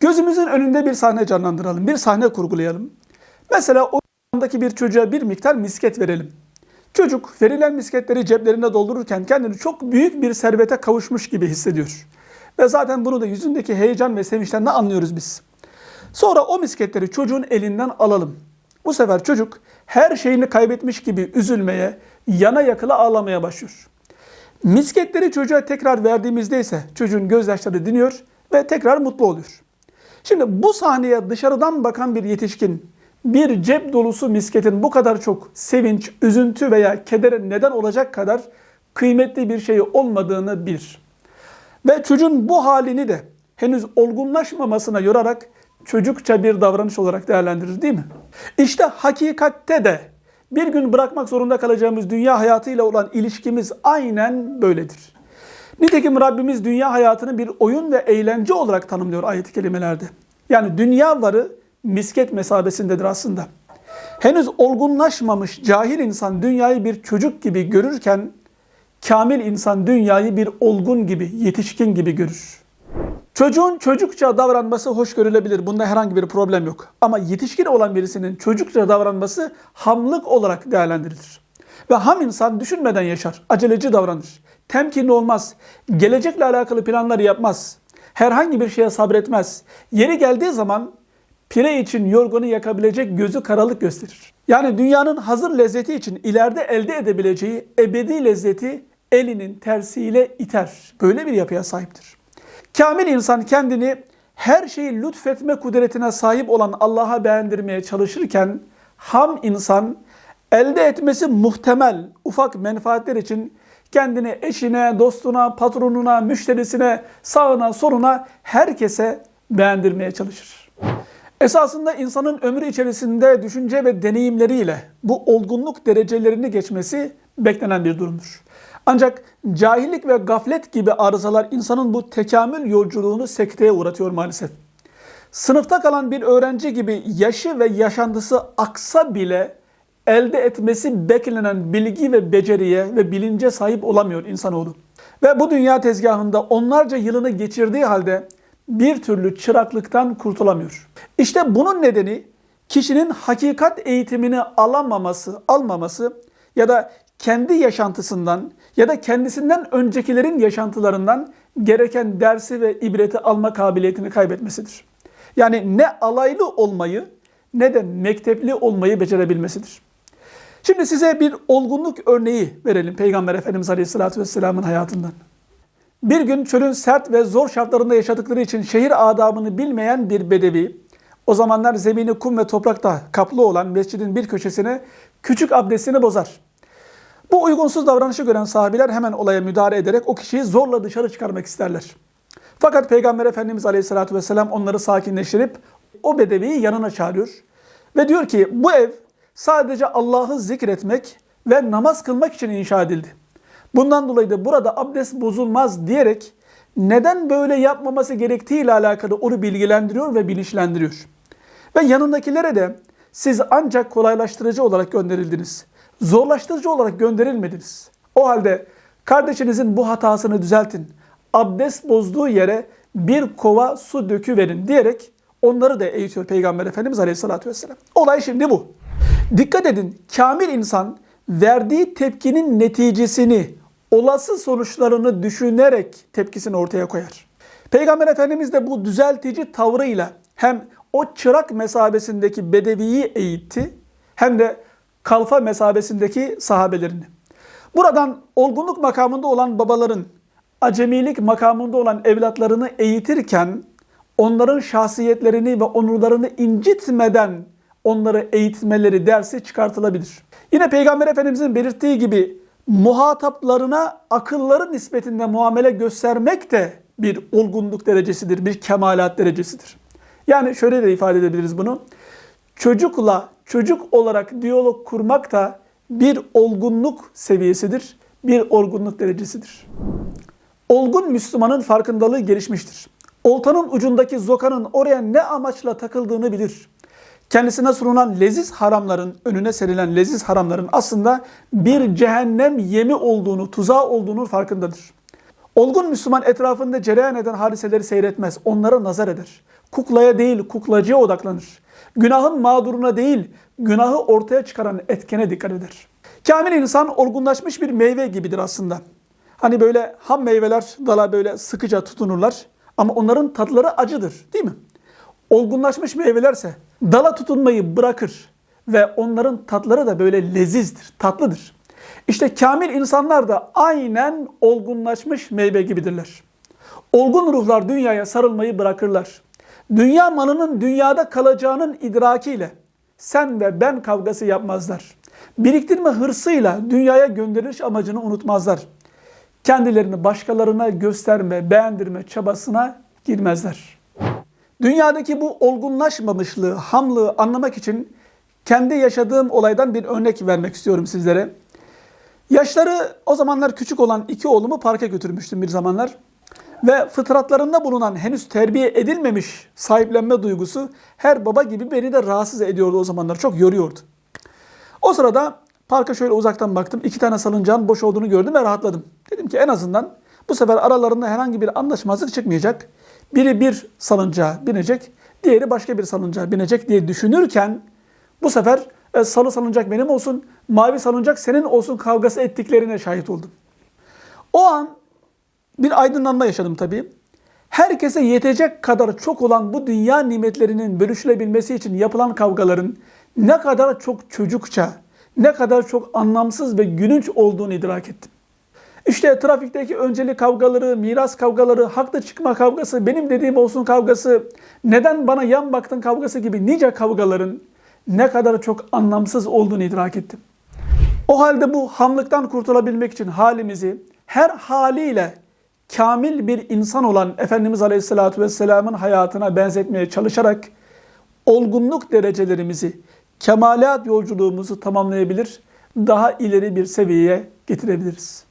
Gözümüzün önünde bir sahne canlandıralım, bir sahne kurgulayalım. Mesela o andaki bir çocuğa bir miktar misket verelim. Çocuk verilen misketleri ceplerine doldururken kendini çok büyük bir servete kavuşmuş gibi hissediyor. Ve zaten bunu da yüzündeki heyecan ve sevinçten de anlıyoruz biz. Sonra o misketleri çocuğun elinden alalım. Bu sefer çocuk her şeyini kaybetmiş gibi üzülmeye, yana yakıla ağlamaya başlıyor. Misketleri çocuğa tekrar verdiğimizde ise çocuğun gözyaşları diniyor ve tekrar mutlu oluyor. Şimdi bu sahneye dışarıdan bakan bir yetişkin bir cep dolusu misketin bu kadar çok sevinç, üzüntü veya kedere neden olacak kadar kıymetli bir şey olmadığını bilir. Ve çocuğun bu halini de henüz olgunlaşmamasına yorarak çocukça bir davranış olarak değerlendirir değil mi? İşte hakikatte de bir gün bırakmak zorunda kalacağımız dünya hayatıyla olan ilişkimiz aynen böyledir. Nitekim Rabbimiz dünya hayatını bir oyun ve eğlence olarak tanımlıyor ayet-i kerimelerde. Yani dünya varı misket mesabesindedir aslında. Henüz olgunlaşmamış cahil insan dünyayı bir çocuk gibi görürken kamil insan dünyayı bir olgun gibi, yetişkin gibi görür. Çocuğun çocukça davranması hoş görülebilir. Bunda herhangi bir problem yok. Ama yetişkin olan birisinin çocukça davranması hamlık olarak değerlendirilir. Ve ham insan düşünmeden yaşar, aceleci davranır, temkinli olmaz, gelecekle alakalı planları yapmaz, herhangi bir şeye sabretmez. Yeri geldiği zaman pire için yorgunu yakabilecek gözü karalık gösterir. Yani dünyanın hazır lezzeti için ileride elde edebileceği ebedi lezzeti elinin tersiyle iter. Böyle bir yapıya sahiptir. Kamil insan kendini her şeyi lütfetme kudretine sahip olan Allah'a beğendirmeye çalışırken ham insan elde etmesi muhtemel ufak menfaatler için kendini eşine, dostuna, patronuna, müşterisine, sağına, soluna herkese beğendirmeye çalışır. Esasında insanın ömrü içerisinde düşünce ve deneyimleriyle bu olgunluk derecelerini geçmesi beklenen bir durumdur. Ancak cahillik ve gaflet gibi arızalar insanın bu tekamül yolculuğunu sekteye uğratıyor maalesef. Sınıfta kalan bir öğrenci gibi yaşı ve yaşantısı aksa bile elde etmesi beklenen bilgi ve beceriye ve bilince sahip olamıyor insanoğlu. Ve bu dünya tezgahında onlarca yılını geçirdiği halde bir türlü çıraklıktan kurtulamıyor. İşte bunun nedeni kişinin hakikat eğitimini alamaması, almaması ya da kendi yaşantısından ya da kendisinden öncekilerin yaşantılarından gereken dersi ve ibreti alma kabiliyetini kaybetmesidir. Yani ne alaylı olmayı ne de mektepli olmayı becerebilmesidir. Şimdi size bir olgunluk örneği verelim Peygamber Efendimiz Aleyhisselatü Vesselam'ın hayatından. Bir gün çölün sert ve zor şartlarında yaşadıkları için şehir adabını bilmeyen bir bedevi, o zamanlar zemini kum ve toprakta kaplı olan mescidin bir köşesine küçük abdestini bozar. Bu uygunsuz davranışı gören sahabiler hemen olaya müdahale ederek o kişiyi zorla dışarı çıkarmak isterler. Fakat Peygamber Efendimiz Aleyhisselatü Vesselam onları sakinleştirip o bedeviyi yanına çağırıyor. Ve diyor ki bu ev sadece Allah'ı zikretmek ve namaz kılmak için inşa edildi. Bundan dolayı da burada abdest bozulmaz diyerek neden böyle yapmaması gerektiği ile alakalı onu bilgilendiriyor ve bilinçlendiriyor. Ve yanındakilere de siz ancak kolaylaştırıcı olarak gönderildiniz. Zorlaştırıcı olarak gönderilmediniz. O halde kardeşinizin bu hatasını düzeltin. Abdest bozduğu yere bir kova su döküverin diyerek onları da eğitiyor Peygamber Efendimiz Aleyhisselatü Vesselam. Olay şimdi bu. Dikkat edin kamil insan verdiği tepkinin neticesini, olası sonuçlarını düşünerek tepkisini ortaya koyar. Peygamber Efendimiz de bu düzeltici tavrıyla hem o çırak mesabesindeki bedeviyi eğitti hem de kalfa mesabesindeki sahabelerini. Buradan olgunluk makamında olan babaların, acemilik makamında olan evlatlarını eğitirken onların şahsiyetlerini ve onurlarını incitmeden onları eğitmeleri dersi çıkartılabilir. Yine Peygamber Efendimizin belirttiği gibi muhataplarına akılları nispetinde muamele göstermek de bir olgunluk derecesidir, bir kemalat derecesidir. Yani şöyle de ifade edebiliriz bunu. Çocukla çocuk olarak diyalog kurmak da bir olgunluk seviyesidir, bir olgunluk derecesidir. Olgun Müslümanın farkındalığı gelişmiştir. Oltanın ucundaki zokanın oraya ne amaçla takıldığını bilir kendisine sunulan leziz haramların, önüne serilen leziz haramların aslında bir cehennem yemi olduğunu, tuzağı olduğunu farkındadır. Olgun Müslüman etrafında cereyan eden hadiseleri seyretmez. Onlara nazar eder. Kuklaya değil kuklacıya odaklanır. Günahın mağduruna değil günahı ortaya çıkaran etkene dikkat eder. Kamil insan olgunlaşmış bir meyve gibidir aslında. Hani böyle ham meyveler dala böyle sıkıca tutunurlar ama onların tatları acıdır değil mi? Olgunlaşmış meyvelerse dala tutunmayı bırakır ve onların tatları da böyle lezizdir, tatlıdır. İşte kamil insanlar da aynen olgunlaşmış meyve gibidirler. Olgun ruhlar dünyaya sarılmayı bırakırlar. Dünya malının dünyada kalacağının idrakiyle sen ve ben kavgası yapmazlar. Biriktirme hırsıyla dünyaya gönderiliş amacını unutmazlar. Kendilerini başkalarına gösterme, beğendirme çabasına girmezler. Dünyadaki bu olgunlaşmamışlığı, hamlığı anlamak için kendi yaşadığım olaydan bir örnek vermek istiyorum sizlere. Yaşları o zamanlar küçük olan iki oğlumu parka götürmüştüm bir zamanlar. Ve fıtratlarında bulunan henüz terbiye edilmemiş sahiplenme duygusu her baba gibi beni de rahatsız ediyordu o zamanlar. Çok yoruyordu. O sırada parka şöyle uzaktan baktım. iki tane salıncağın boş olduğunu gördüm ve rahatladım. Dedim ki en azından bu sefer aralarında herhangi bir anlaşmazlık çıkmayacak. Biri bir salıncağa binecek, diğeri başka bir salıncağa binecek diye düşünürken bu sefer e, salı salıncak benim olsun, mavi salıncak senin olsun kavgası ettiklerine şahit oldum. O an bir aydınlanma yaşadım tabii. Herkese yetecek kadar çok olan bu dünya nimetlerinin bölüşülebilmesi için yapılan kavgaların ne kadar çok çocukça, ne kadar çok anlamsız ve gülünç olduğunu idrak ettim. İşte trafikteki önceli kavgaları, miras kavgaları, haklı çıkma kavgası, benim dediğim olsun kavgası, neden bana yan baktın kavgası gibi nice kavgaların ne kadar çok anlamsız olduğunu idrak ettim. O halde bu hamlıktan kurtulabilmek için halimizi her haliyle kamil bir insan olan Efendimiz Aleyhisselatü Vesselam'ın hayatına benzetmeye çalışarak olgunluk derecelerimizi, kemalat yolculuğumuzu tamamlayabilir, daha ileri bir seviyeye getirebiliriz.